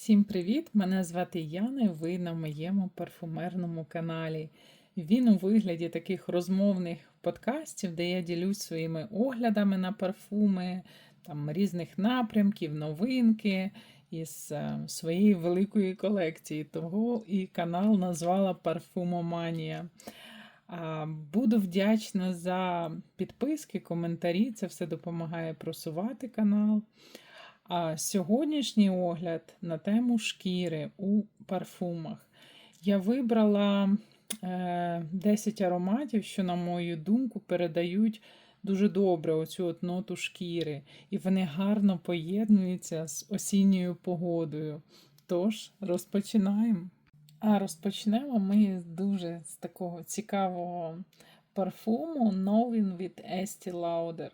Всім привіт! Мене звати Яна, і ви на моєму парфумерному каналі. Він у вигляді таких розмовних подкастів, де я ділюсь своїми оглядами на парфуми, там різних напрямків, новинки із е, своєї великої колекції. Того і канал назвала Парфумоманія. Буду вдячна за підписки, коментарі. Це все допомагає просувати канал. А сьогоднішній огляд на тему шкіри у парфумах. Я вибрала е, 10 ароматів, що, на мою думку, передають дуже добре оцю от ноту шкіри. І вони гарно поєднуються з осінньою погодою. Тож, розпочинаємо. А розпочнемо ми дуже з такого цікавого парфуму Knowing від Estee Lauder.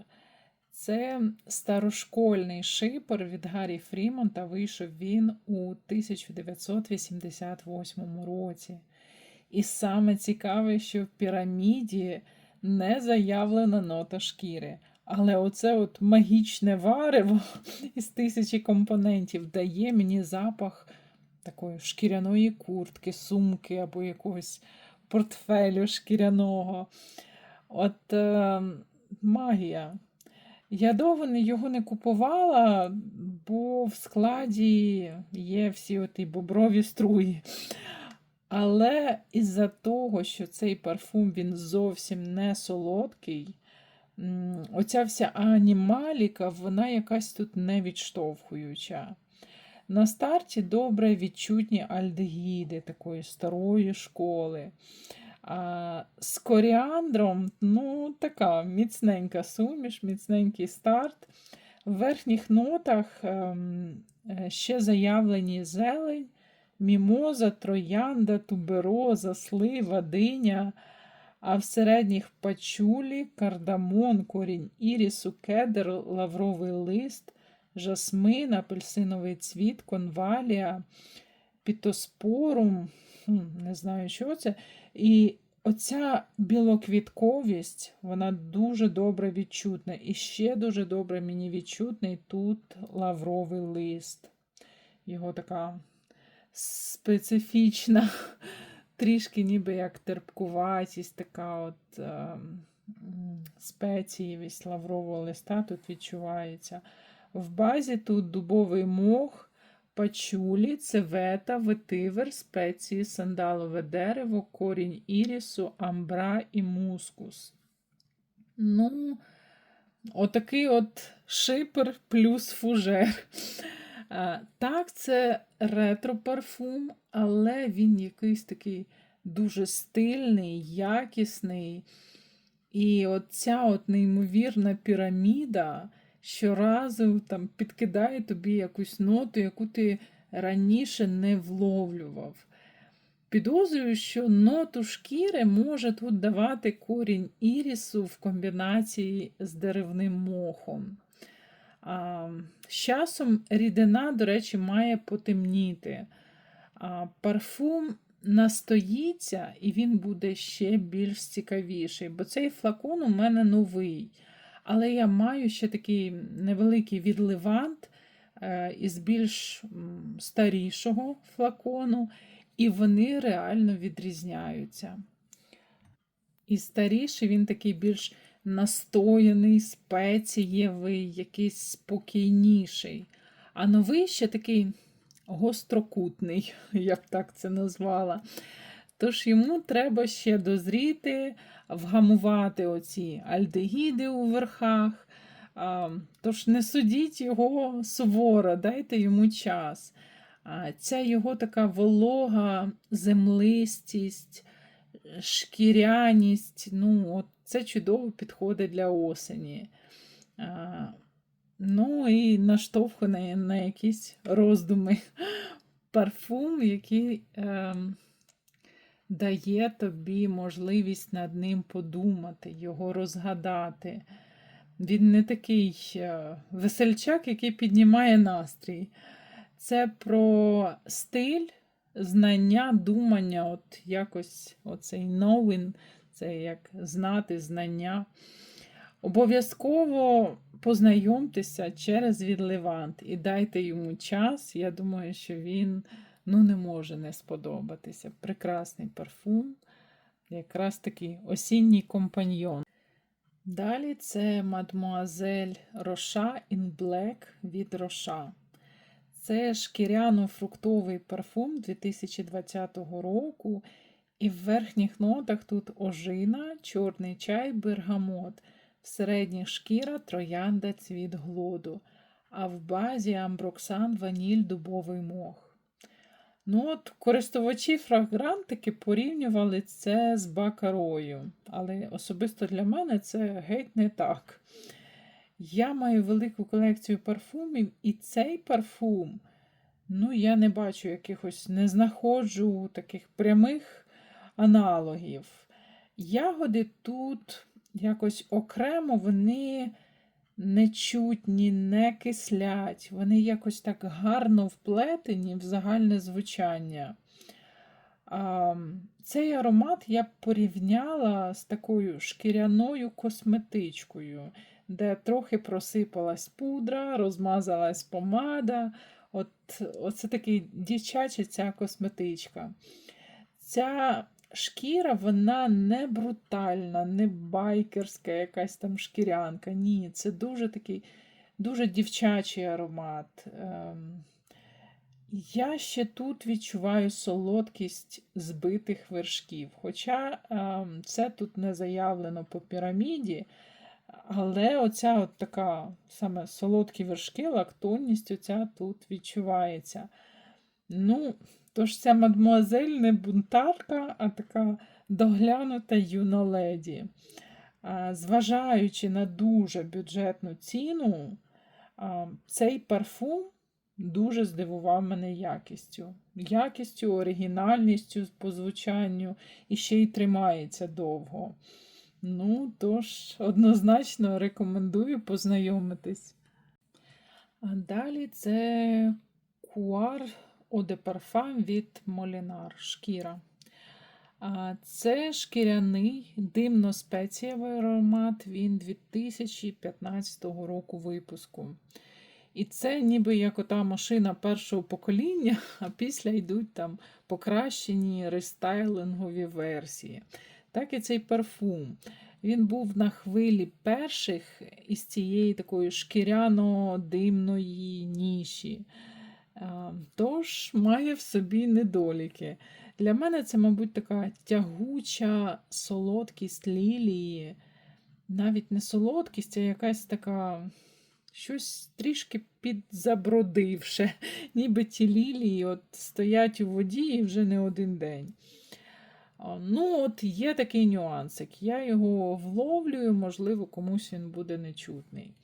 Це старошкольний шипер від Гаррі Фрімонта. Вийшов він у 1988 році. І саме цікаве, що в піраміді не заявлена нота шкіри. Але оце от магічне варево із тисячі компонентів дає мені запах такої шкіряної куртки, сумки або якогось портфелю шкіряного. От е, магія. Я довго його не купувала, бо в складі є всі оті боброві струї. Але із-за того, що цей парфум він зовсім не солодкий, оця вся анімаліка, вона якась тут не відштовхуюча. На старті добре відчутні альдегіди такої старої школи. А З коріандром, ну, така міцненька суміш, міцненький старт. В верхніх нотах ем, е, ще заявлені зелень, мімоза, троянда, тубероза, слива, диня, а в середніх пачулі, кардамон, корінь ірісу, кедр, лавровий лист, жасмин, апельсиновий цвіт, конвалія, пітоспорум, не знаю, що це. І оця білоквітковість, вона дуже добре відчутна. І ще дуже добре мені відчутний тут лавровий лист. Його така специфічна, трішки ніби як терпкуватість, така от е, спеціївість лаврового листа тут відчувається. В базі тут дубовий мох пачулі, цевета, ветивер, спеції, сандалове дерево, корінь ірісу, амбра і мускус. Ну, отакий от шипер плюс фужер. Так, це ретро-парфум, але він якийсь такий дуже стильний, якісний. І оця от неймовірна піраміда щоразу там підкидає тобі якусь ноту, яку ти раніше не вловлював. Підозрюю, що ноту шкіри може тут давати корінь ірісу в комбінації з деревним мохом. А, З часом рідина, до речі, має потемніти. А, Парфум настоїться, і він буде ще більш цікавіший, бо цей флакон у мене новий. Але я маю ще такий невеликий відливант е, із більш старішого флакону, і вони реально відрізняються. І старіший він такий більш настояний, спецієвий, якийсь спокійніший. А новий ще такий гострокутний, я б так це назвала. Тож йому треба ще дозріти, вгамувати оці альдегіди у верхах. Тож не судіть його суворо, дайте йому час. Ця його така волога, землистість, шкіряність, ну, от це чудово підходить для осені. Ну і наштовхує на якісь роздуми. Парфум, який. Дає тобі можливість над ним подумати, його розгадати. Він не такий е, весельчак, який піднімає настрій. Це про стиль, знання, думання, от якось оцей knowing, це як знати знання. Обов'язково познайомтеся через відливант і дайте йому час. Я думаю, що він ну, не може не сподобатися. Прекрасний парфум, якраз такий осінній компаньйон. Далі це Мадмуазель Роша in Black від Роша. Це шкіряно-фруктовий парфум 2020 року. І в верхніх нотах тут ожина, чорний чай, бергамот, в середніх шкіра троянда цвіт глоду, а в базі амброксан, ваніль, дубовий мох. Ну от Користувачі фрагрантики порівнювали це з бакарою, але особисто для мене це геть не так. Я маю велику колекцію парфумів, і цей парфум, ну, я не бачу якихось, не знаходжу таких прямих аналогів. Ягоди тут якось окремо, вони нечутні, не кислять, вони якось так гарно вплетені в загальне звучання. Цей аромат я порівняла з такою шкіряною косметичкою, де трохи просипалась пудра, розмазалась помада. От, Оце такий дівчача ця косметичка. Ця шкіра, вона не брутальна, не байкерська, якась там шкірянка. Ні, це дуже такий дуже дівчачий аромат. Ем, я ще тут відчуваю солодкість збитих вершків. Хоча ем, це тут не заявлено по піраміді, але оця от така саме солодкі вершки, лактонність оця тут відчувається. Ну, Тож ця мадмуазель не бунтарка, а така доглянута юна леді. Зважаючи на дуже бюджетну ціну, цей парфум дуже здивував мене якістю. Якістю, оригінальністю по звучанню і ще й тримається довго. Ну, тож, однозначно рекомендую познайомитись. А далі це куар Eau від Молінар шкіра. Це шкіряний димно-спецієвий аромат, він 2015 року випуску. І це ніби як ота машина першого покоління, а після йдуть там покращені рестайлингові версії. Так і цей парфум. Він був на хвилі перших із цієї такої шкіряно-димної ніші. Тож має в собі недоліки. Для мене це, мабуть, така тягуча солодкість лілії. Навіть не солодкість, а якась така щось трішки підзабродивше, ніби ті лілії от стоять у воді і вже не один день. Ну, от Є такий нюансик. Я його вловлюю, можливо, комусь він буде нечутний.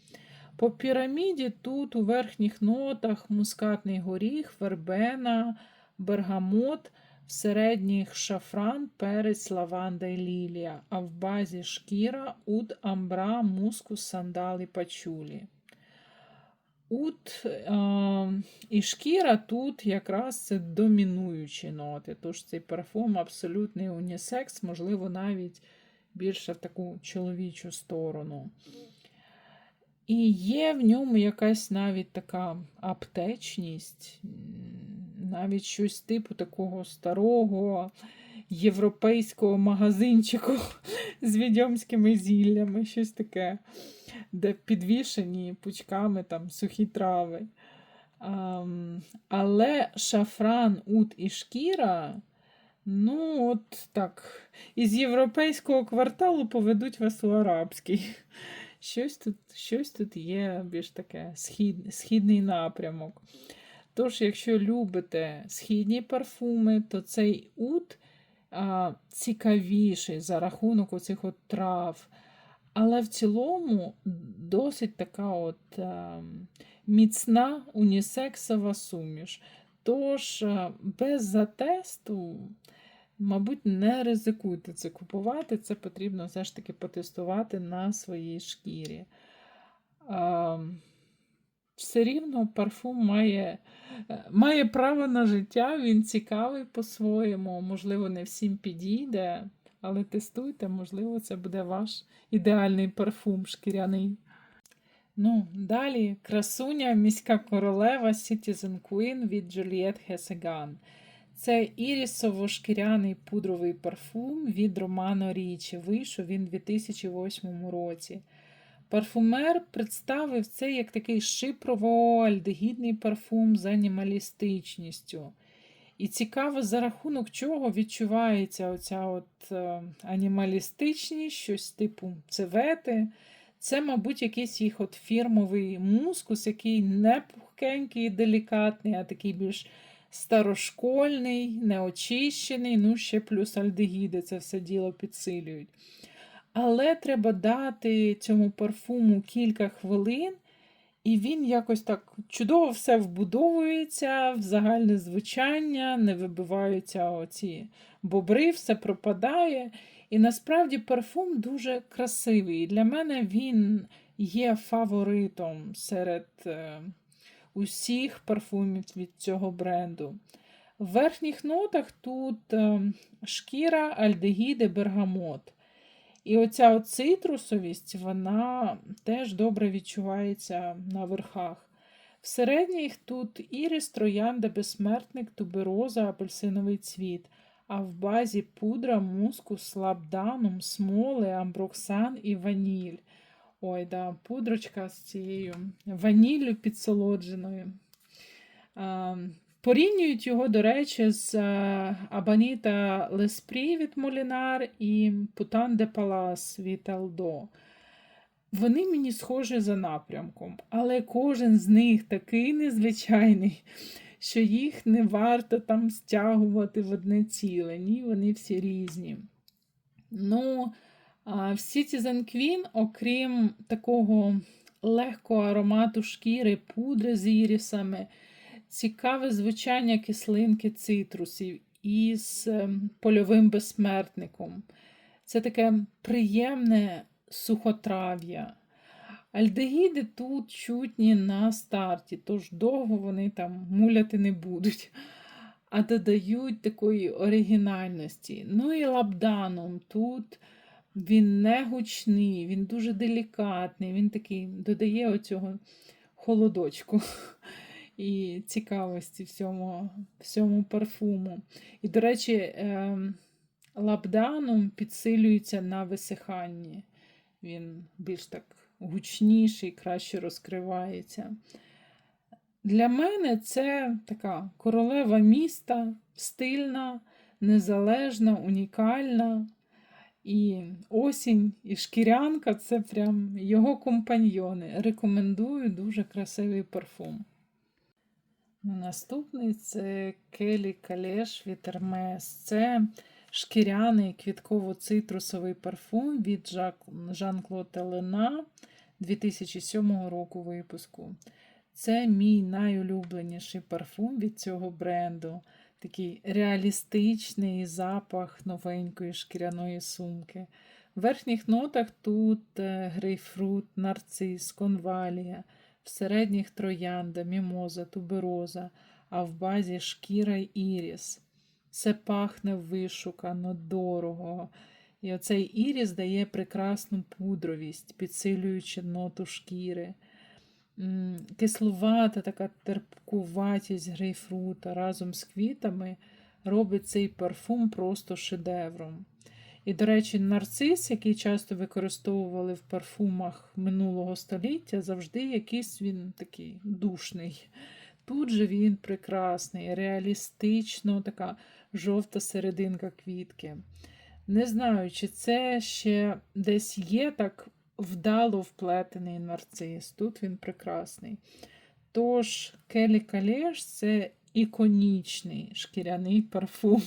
По піраміді тут у верхніх нотах мускатний горіх, вербена, бергамот, в середніх шафран, перець, лаванда і лілія, а в базі шкіра, уд, амбра, мускус, сандал і пачулі. Ут а, і шкіра тут якраз це домінуючі ноти. Тож цей парфум абсолютний унісекс, можливо, навіть більше в таку чоловічу сторону. І є в ньому якась навіть така аптечність, навіть щось типу такого старого європейського магазинчику з відьомськими зіллями, щось таке, де підвішені пучками там сухі трави. А, але шафран, ут і шкіра. Ну, от так, із європейського кварталу поведуть вас у арабський. Щось тут щось тут є більш таке схід, східний напрямок. Тож, якщо любите східні парфуми, то цей ут а, цікавіший за рахунок оцих от трав. Але в цілому досить така от а, міцна унісексова суміш. Тож, без затесту Мабуть, не ризикуйте це купувати, це потрібно все ж таки потестувати на своїй шкірі. Все рівно парфум має е, має право на життя, він цікавий по-своєму, можливо, не всім підійде, але тестуйте, можливо, це буде ваш ідеальний парфум шкіряний. Ну, далі красуня, міська королева Citizen Queen від Juliette Хесеган. Це ірісово-шкіряний пудровий парфум від Романо Річі. Вийшов він у 2008 році. Парфумер представив це як такий шипрово-альдегідний парфум з анімалістичністю. І цікаво, за рахунок чого відчувається оця от е, анімалістичність, щось типу цевети. Це, мабуть, якийсь їх от фірмовий мускус, який не пухкенький і делікатний, а такий більш старошкольний, неочищений, ну ще плюс альдегіди це все діло підсилюють. Але треба дати цьому парфуму кілька хвилин, і він якось так чудово все вбудовується в загальне звучання, не вибиваються оці бобри, все пропадає. І насправді парфум дуже красивий. Для мене він є фаворитом серед е, усіх парфумів від цього бренду. В верхніх нотах тут е, шкіра, альдегіди, бергамот. І оця цитрусовість, вона теж добре відчувається на верхах. В середніх тут ірис, троянда, безсмертник, тубероза, апельсиновий цвіт, а в базі пудра, мускус, лабданум, смоли, амброксан і ваніль. Ой, да, пудрочка з цією ваніллю підсолодженою. А, Порівнюють його, до речі, з Абаніта Леспрі від Молінар і Путан де Палас від Алдо. Вони мені схожі за напрямком, але кожен з них такий незвичайний, що їх не варто там стягувати в одне ціле. Ні, вони всі різні. Ну, в Citizen Queen, окрім такого легкого аромату шкіри, пудри з ірісами, цікаве звучання кислинки цитрусів із ем, польовим безсмертником. Це таке приємне сухотрав'я. Альдегіди тут чутні на старті, тож довго вони там муляти не будуть, а додають такої оригінальності. Ну і лабданом тут він не гучний, він дуже делікатний, він такий додає оцього холодочку і цікавості всьому всьому парфуму. І, до речі, ем, лабданом підсилюється на висиханні. Він більш так гучніший, краще розкривається. Для мене це така королева міста, стильна, незалежна, унікальна. І осінь, і шкірянка це прям його компаньйони. Рекомендую дуже красивий парфум. Наступний це Келі Калеш від Hermes. Це шкіряний квітково-цитрусовий парфум від Жан-Клод Елена 2007 року випуску. Це мій найулюбленіший парфум від цього бренду. Такий реалістичний запах новенької шкіряної сумки. В верхніх нотах тут е, грейпфрут, нарцис, конвалія, в середніх троянда, мімоза, тубероза, а в базі шкіра й іріс. Це пахне вишукано, дорого. І оцей іріс дає прекрасну пудровість, підсилюючи ноту шкіри. Кислувата така терпкуватість грейпфрута разом з квітами робить цей парфум просто шедевром. І, до речі, нарцис, який часто використовували в парфумах минулого століття, завжди якийсь він такий душний. Тут же він прекрасний, реалістично, така жовта серединка квітки. Не знаю, чи це ще десь є так вдало вплетений нарцис. Тут він прекрасний. Тож, Келі Калеш це іконічний шкіряний парфум.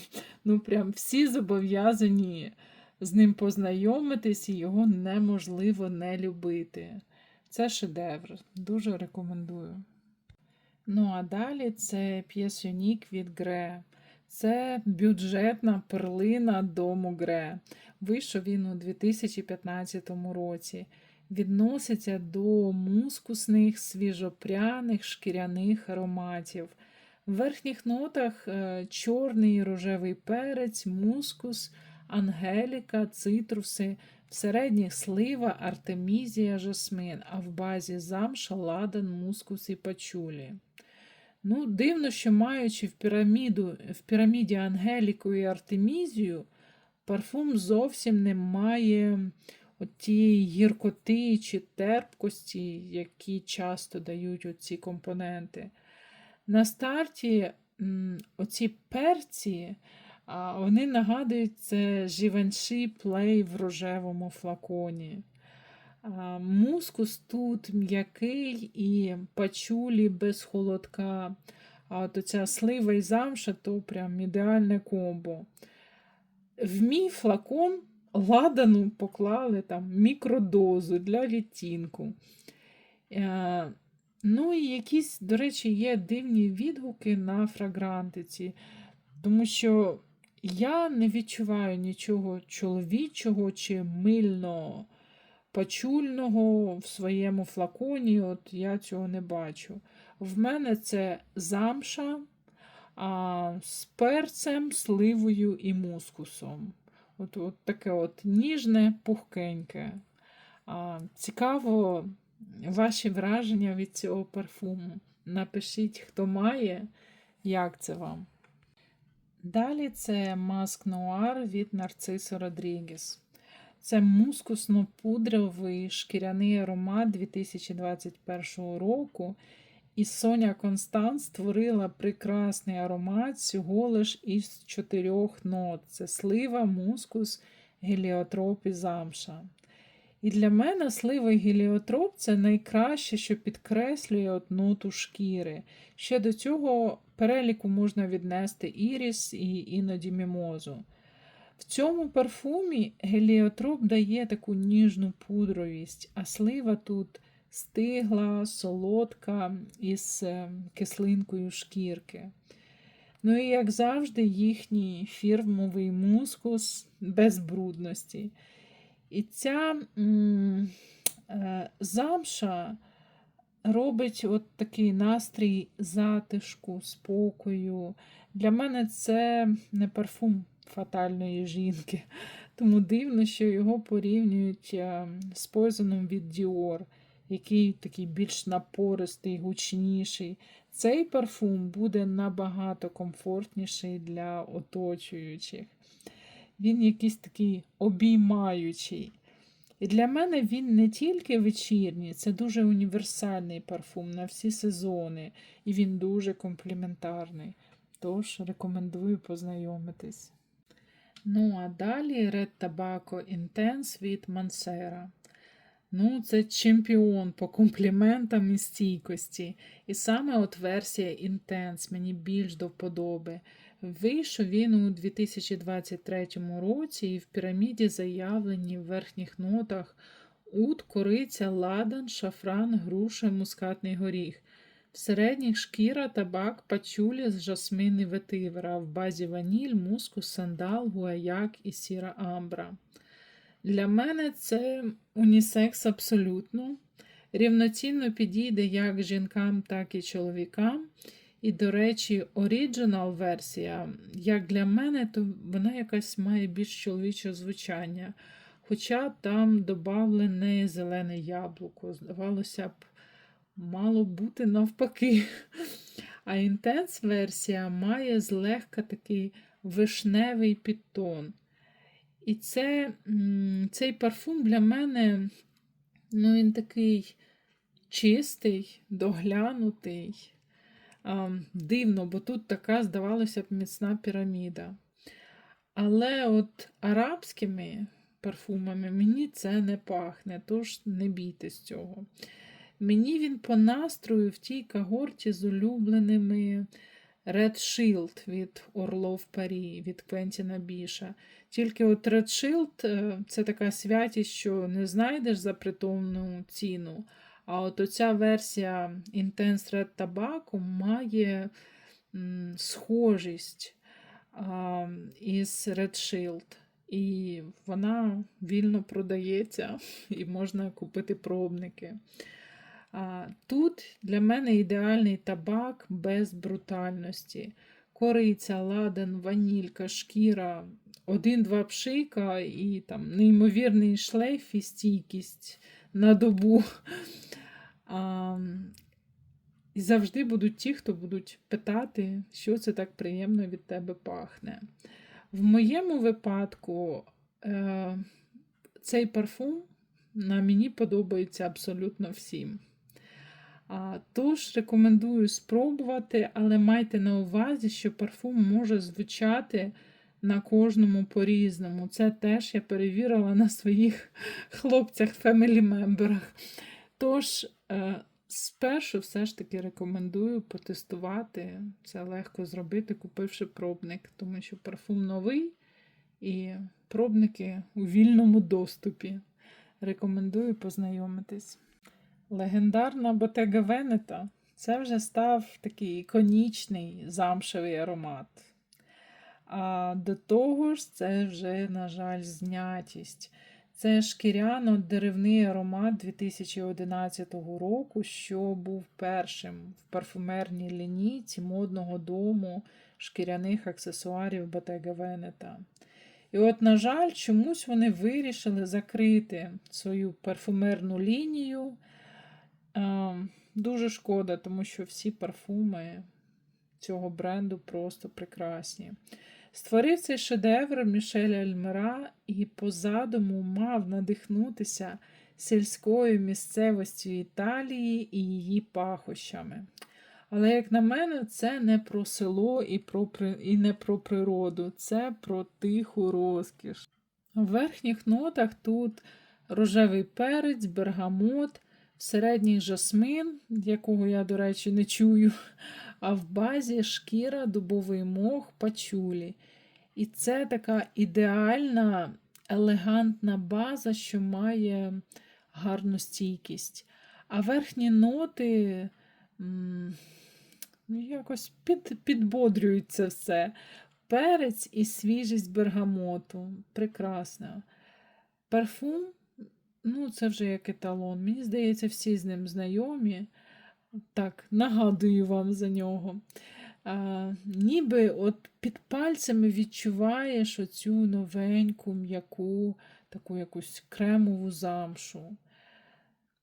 Ну, прям всі зобов'язані з ним познайомитись, і його неможливо не любити. Це шедевр. Дуже рекомендую. Ну, а далі це п'єсюнік від Гре. Це бюджетна перлина дому Гре. Вийшов він у 2015 році. Відноситься до мускусних, свіжопряних шкіряних ароматів. В верхніх нотах е, чорний рожевий перець, мускус, ангеліка, цитруси. В середніх слива, артемізія, жасмин, а в базі замша, ладан, мускус і пачулі. Ну, дивно, що маючи в, піраміду, в піраміді Ангеліку і Артемізію, парфум зовсім не має тієї гіркоти чи терпкості, які часто дають оці компоненти. На старті оці перці, вони нагадують це живанші плей в рожевому флаконі. Мускус тут м'який і пачулі без холодка. А от оця слива і замша то прям ідеальне комбо. В мій флакон ладану поклали там мікродозу для відтінку. Е, Ну і якісь, до речі, є дивні відгуки на фрагрантиці, тому що я не відчуваю нічого чоловічого чи мильно пачульного в своєму флаконі. От я цього не бачу. В мене це замша а, з перцем, сливою і мускусом. От, от таке от ніжне, пухкеньке. А, Цікаво ваші враження від цього парфуму. Напишіть, хто має, як це вам. Далі це маск нуар від Нарцисо Родрігес. Це мускусно-пудровий шкіряний аромат 2021 року. І Соня Констант створила прекрасний аромат всього лиш із чотирьох нот: це слива, мускус, геліотроп і замша. І для мене слива і геліотроп це найкраще, що підкреслює от ноту шкіри. Ще до цього переліку можна віднести іріс і іноді мімозу. В цьому парфумі геліотроп дає таку ніжну пудровість, а слива тут стигла, солодка із е, кислинкою шкірки. Ну і, як завжди, їхній фірмовий мускус без брудності. І ця м, е, замша робить от такий настрій затишку, спокою. Для мене це не парфум фатальної жінки. Тому дивно, що його порівнюють е, з Poison від Dior, який такий більш напористий, гучніший. Цей парфум буде набагато комфортніший для оточуючих. Він якийсь такий обіймаючий. І для мене він не тільки вечірній, це дуже універсальний парфум на всі сезони, і він дуже компліментарний. Тож рекомендую познайомитись. Ну, а далі Red Tobacco Intense від Mansera. Ну, це чемпіон по компліментам і стійкості. І саме от версія Intense мені більш до вподоби. Вийшов він у 2023 році і в піраміді заявлені в верхніх нотах ут, кориця, ладан, шафран, груша, мускатний горіх. В середніх шкіра, табак, пачулі з жасмин і ветивера, в базі ваніль, мускус, сандал, гуаяк і сіра амбра. Для мене це унісекс абсолютно. Рівноцінно підійде як жінкам, так і чоловікам. І, до речі, оріджинал версія, як для мене, то вона якась має більш чоловіче звучання. Хоча там додавлене зелене яблуко. Здавалося б, мало бути навпаки. А інтенс версія має злегка такий вишневий підтон. І це, цей парфум для мене ну, він такий чистий, доглянутий. Дивно, бо тут така, здавалося б, міцна піраміда. Але от арабськими парфумами мені це не пахне, тож не бійтесь цього. Мені він по настрою в тій когорті з улюбленими Red Shield від Орлов Парі, від Квентіна Біша. Тільки от Red Shield е, це така святість, що не знайдеш за притомну ціну. А от оця версія Intense Red Tobacco має схожість із Red Shield. І вона вільно продається, і можна купити пробники. Тут для мене ідеальний табак без брутальності. кориця, ладан, ванілька, шкіра, один-два пшика і там неймовірний шлейф і стійкість на добу. А, і завжди будуть ті, хто будуть питати, що це так приємно від тебе пахне. В моєму випадку е, цей парфум на мені подобається абсолютно всім. Тож рекомендую спробувати, але майте на увазі, що парфум може звучати на кожному по-різному. Це теж я перевірила на своїх хлопцях-фемілі-мемберах. Тож, е, спершу все ж таки рекомендую потестувати. Це легко зробити, купивши пробник, тому що парфум новий і пробники у вільному доступі. Рекомендую познайомитись. Легендарна Bottega Veneta це вже став такий іконічний замшевий аромат. А до того ж, це вже, на жаль, знятість. Це шкіряно-деревний аромат 2011 року, що був першим в парфумерній лінійці модного дому шкіряних аксесуарів Bottega Veneta. І от, на жаль, чомусь вони вирішили закрити свою парфумерну лінію. Дуже шкода, тому що всі парфуми цього бренду просто прекрасні. Створив цей шедевр Мішель Альмера і по задуму мав надихнутися сільською місцевостю Італії і її пахощами. Але, як на мене, це не про село і, про, і не про природу, це про тиху розкіш. В верхніх нотах тут рожевий перець, бергамот, середній жасмин, якого я, до речі, не чую, а в базі шкіра, дубовий мох, пачулі. І це така ідеальна, елегантна база, що має гарну стійкість. А верхні ноти ну, якось під, підбодрюють це все. Перець і свіжість бергамоту. Прекрасно. Парфум, ну, це вже як еталон. Мені здається, всі з ним знайомі. Так, нагадую вам за нього. А, Ніби от під пальцями відчуваєш оцю новеньку, м'яку, таку якусь кремову замшу.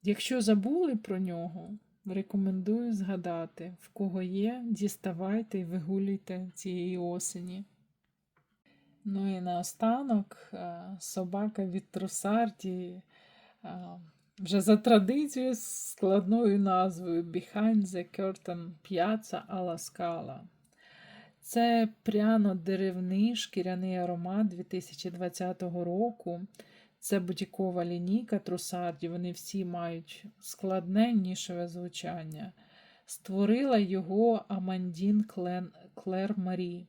Якщо забули про нього, рекомендую згадати, в кого є, діставайте і вигулюйте цієї осені. Ну і наостанок собака від Трусарді вже за традицією з складною назвою Behind the Curtain Piazza alla Scala. Це пряно-деревний шкіряний аромат 2020 року. Це будікова лінійка трусарді, вони всі мають складне нішеве звучання. Створила його Амандін Клер Марі.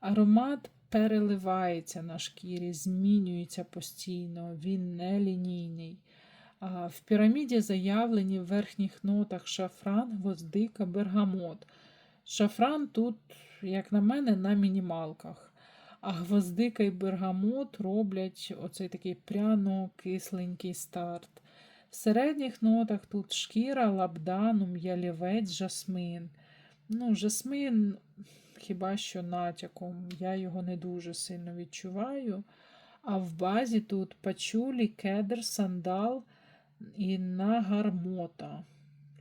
Аромат переливається на шкірі, змінюється постійно, він не лінійний. В піраміді заявлені в верхніх нотах шафран, гвоздика, бергамот. Шафран тут, як на мене, на мінімалках. А гвоздика і бергамот роблять оцей такий пряно-кисленький старт. В середніх нотах тут шкіра, лабданум, ялівець, жасмин. Ну, Жасмин хіба що натяком, я його не дуже сильно відчуваю. А в базі тут пачулі, кедр, сандал і нагармота.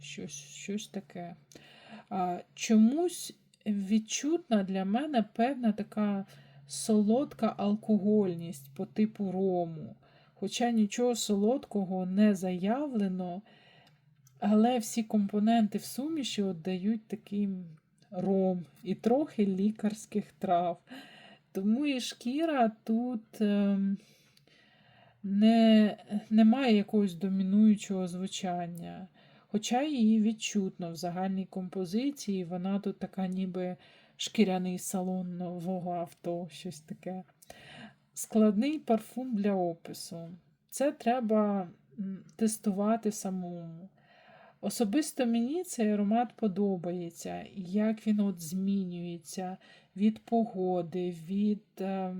Щось щось таке. А, Чомусь відчутна для мене певна така солодка алкогольність по типу рому. Хоча нічого солодкого не заявлено, але всі компоненти в суміші віддають такий ром і трохи лікарських трав. Тому і шкіра тут. Е не, немає якогось домінуючого звучання. Хоча її відчутно в загальній композиції, вона тут така ніби шкіряний салон нового авто, щось таке. Складний парфум для опису. Це треба тестувати самому. Особисто мені цей аромат подобається, як він от змінюється від погоди, від. Е,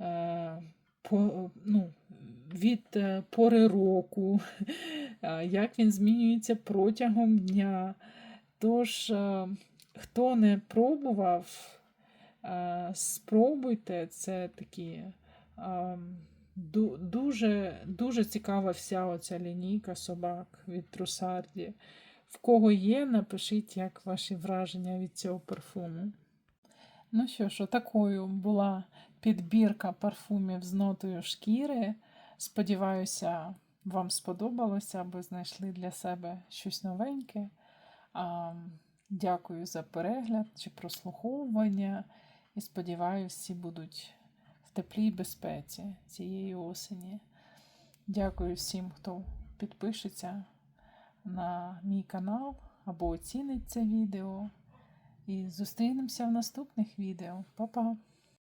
е, по, ну, від е, пори року, як він змінюється протягом дня. Тож, е, Хто не пробував, е, спробуйте. Це такі е, дуже, дуже цікава вся оця лінійка собак від Трусарді. В кого є, напишіть, як ваші враження від цього парфуму. Ну що ж, такою була підбірка парфумів з нотою шкіри. Сподіваюся, вам сподобалося, або знайшли для себе щось новеньке. Дякую за перегляд чи прослуховування. І сподіваюся, всі будуть в теплій безпеці цієї осені. Дякую всім, хто підпишеться на мій канал або оцінить це відео. І зустрінемося в наступних відео. Па-па!